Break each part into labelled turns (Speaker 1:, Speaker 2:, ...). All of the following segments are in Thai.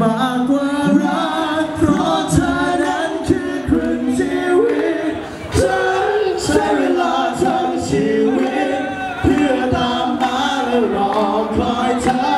Speaker 1: มากกว่ารัก เพราะเธอนั้นคือครึ่งชีวิตฉันใช้เวลาทั้งชีวิต เพื่อตามหาและรอคอยเธอ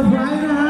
Speaker 1: up right.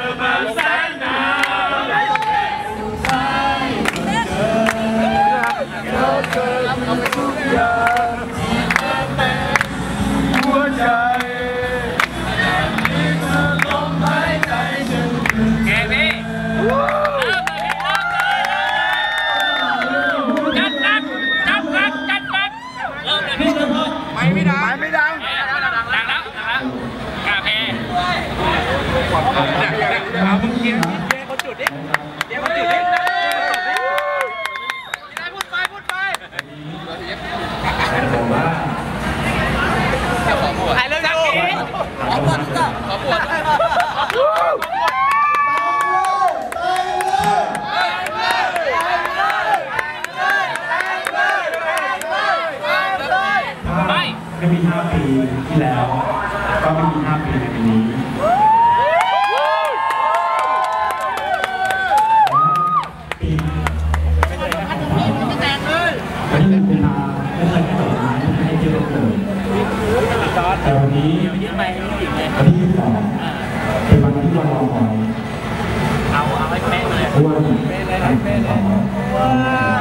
Speaker 1: ไม่ได้ ไปไม่
Speaker 2: ได้ ไม่มี
Speaker 1: 5 ปีที่แล้ว ก็ไม่มี 5 ปีในปีนี้ปีไม่ได้เป็นเวลาไม่เคยให้ดอกไมาไม่ให้เที่ยวเลยแต่วันนี้วันที่สองเป็นวันที่เรารอคอย
Speaker 3: เอาเอาให้เป๊เลย
Speaker 1: วัน
Speaker 3: ที่สอง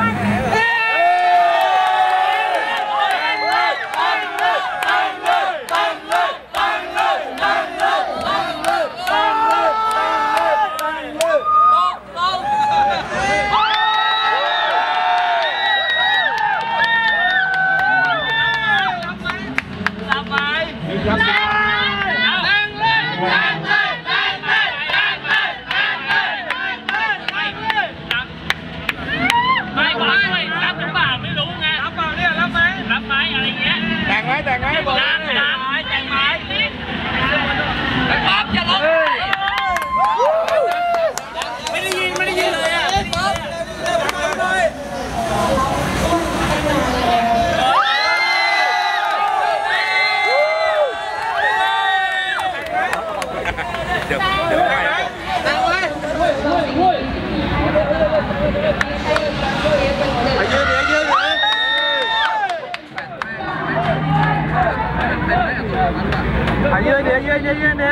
Speaker 3: Hãy dưới
Speaker 2: đi, dưới đi, đi.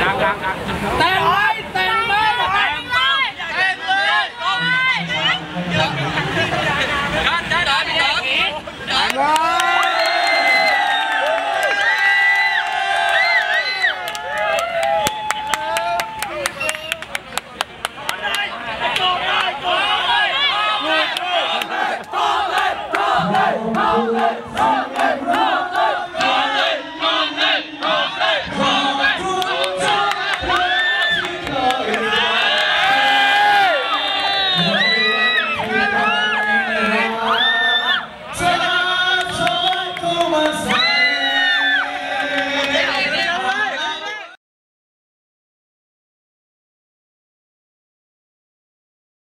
Speaker 2: Đang, đang,
Speaker 3: đang.
Speaker 1: Đang. Hallelujah!